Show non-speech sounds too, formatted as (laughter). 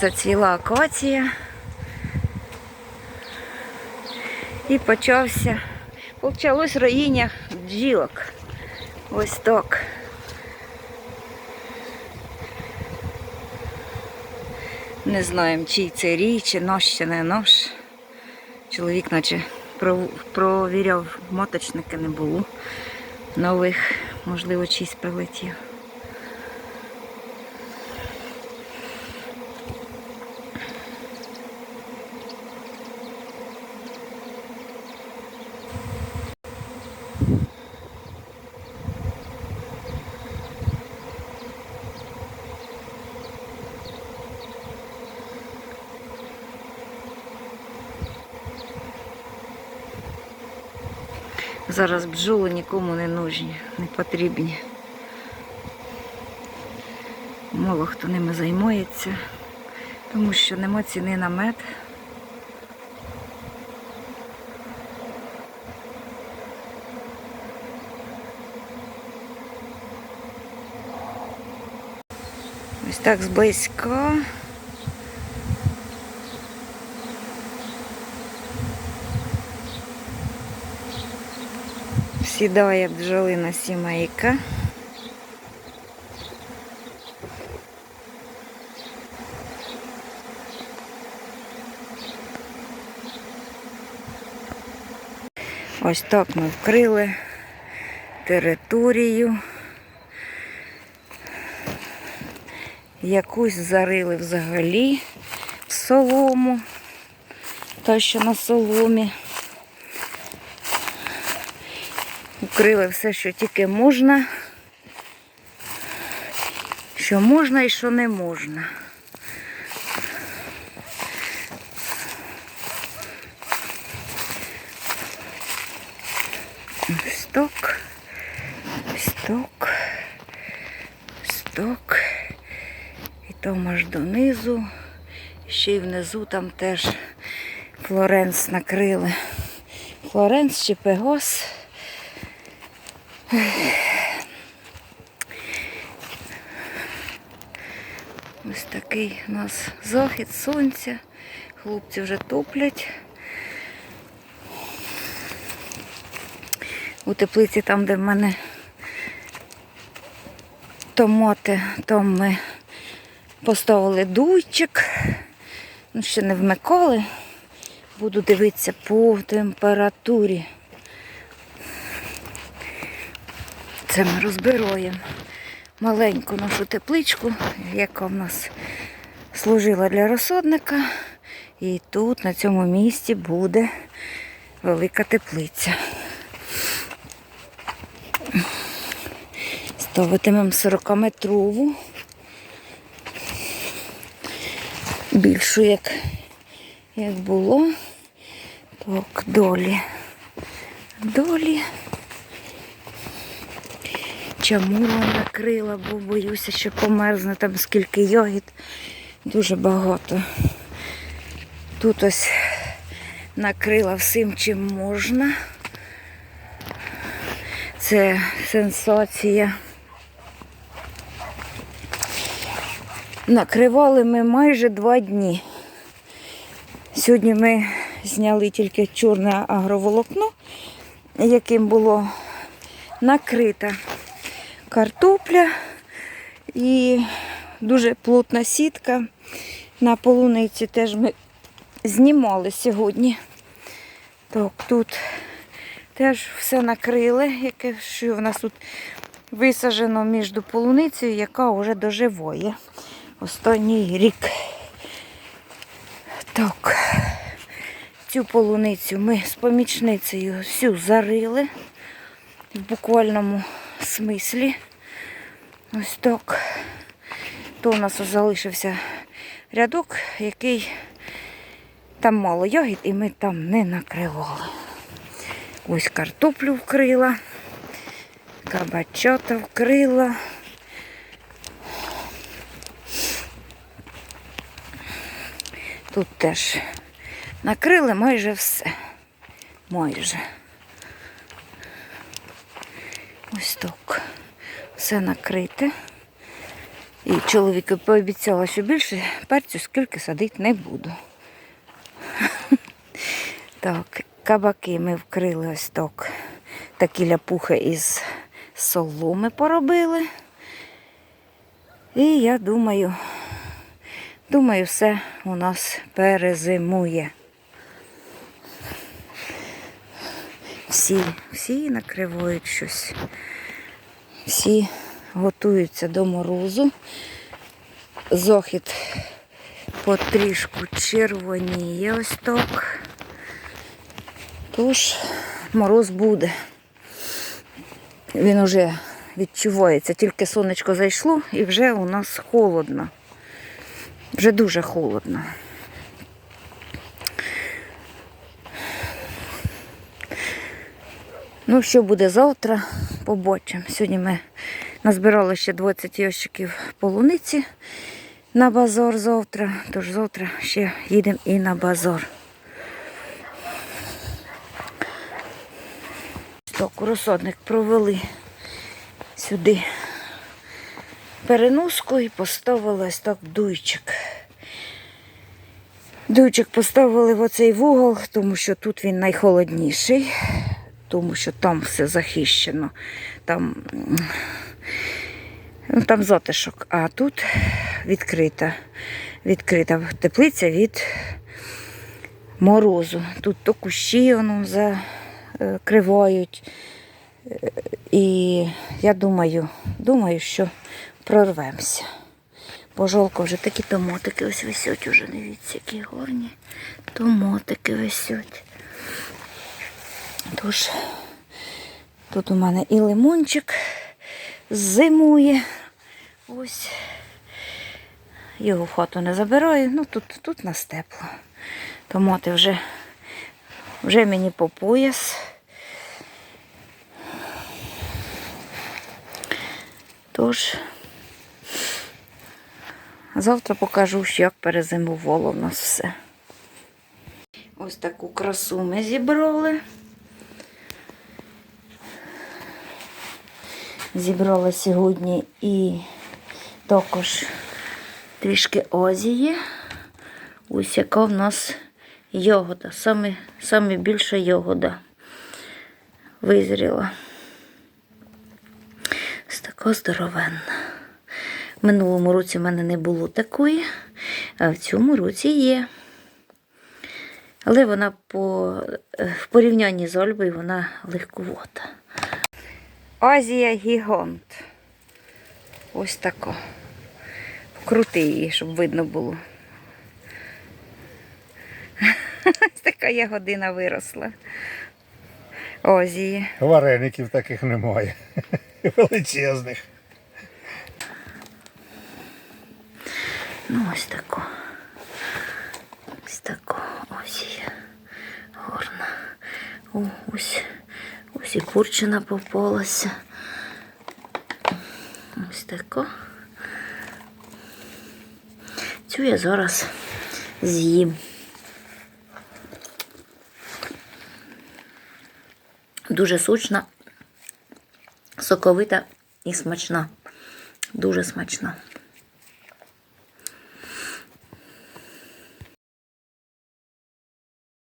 Зацвіла акація. І почався. Почалось роїння бджілок. Ось так. Не знаємо, чий це рій, чи наш, чи не наш. Чоловік наче пров- провіряв, маточники не було. Нових, можливо, чийсь прилетів. Зараз бджоли нікому не нужні, не потрібні. Мало хто ними займається, тому що нема ціни на мед. Ось так зблизька. Сідає бджолина сімейка. Ось так ми вкрили територію. Якусь зарили взагалі в солому, та що на соломі. Укрили все, що тільки можна, що можна і що не можна. Сток, сток, сток. І там аж донизу. Ще й внизу там теж Флоренс накрили. Флоренс чи Пегос. Ось такий у нас захід сонця. Хлопці вже топлять. У теплиці там, де в мене томати, там ми поставили дуйчик. Ну, ще не вмикали. Буду дивитися по температурі. Це ми розбираємо маленьку нашу тепличку, яка в нас служила для розсадника. І тут, на цьому місці, буде велика теплиця. Ставитимемо 40-метрову. Більшу, як, як було. Так, долі. Долі. Чамура накрила, бо боюся, що померзне там скільки ягід. Дуже багато. Тут ось накрила всім, чим можна. Це сенсація. Накривали ми майже два дні. Сьогодні ми зняли тільки чорне агроволокно, яким було накрита картопля і дуже плотна сітка. На полуниці теж ми знімали сьогодні. Так, тут теж все накрили, яке що в нас тут висаджено між полуницею, яка вже доживає останній рік. Так, цю полуницю ми з помічницею всю зарили в буквальному смислі. Ось так. То у нас залишився рядок, який там мало ягід, і ми там не накривали. Ось картоплю вкрила, кабачата вкрила. Тут теж накрили майже все. Майже. Ось так. Все накрите. І чоловіку пообіцяла, що більше перцю скільки садити не буду. (laughs) Так, кабаки ми вкрили ось так. Такі ляпухи із соломи поробили. І я думаю, думаю, все у нас перезимує. Всі, всі накривають щось. Всі готуються до морозу. Зохід потрішку червоніє ось так. Тож мороз буде. Він уже відчувається, тільки сонечко зайшло і вже у нас холодно. Вже дуже холодно. Ну, що буде завтра, побачимо. Сьогодні ми назбирали ще 20 ящиків полуниці на базар завтра. Тож завтра ще їдемо і на базар. Так, розсадник провели сюди переноску і поставили ось так дуйчик. Дуйчик поставили в оцей вугол, тому що тут він найхолодніший, тому що там все захищено. Там, ну, там затишок, а тут відкрита, відкрита теплиця від морозу. Тут то кущі воно закривають. Е, І я думаю, думаю, що прорвемося. Бо вже такі томотики ось висять уже, дивіться, які гарні. Томотики висять. Тож, тут у мене і лимончик зимує. Ось. Його в хату не забираю, ну тут, тут нас тепло. Томати вже, вже мені по пояс. Тож, завтра покажу, як перезимувало в нас все. Ось таку красу ми зібрали. Зібрала сьогодні і також трішки озії. Ось яка в нас йогода. Саме, саме більша йогода визріла. Ось така здоровенна. В минулому році в мене не було такої, а в цьому році є. Але вона по, в порівнянні з Ольбою вона легковота. Азія гігант. Ось тако. Вкрути її, щоб видно було. (laughs) Ось така ягодина виросла. Озії. Вареників таких немає. (laughs) Величезних. Ну, ось тако. Ось тако. Ось є. Горна. О, ось. Ось і курчина попалася. Ось тако. Цю я зараз з'їм. Дуже сочна, соковита і смачна. Дуже смачна.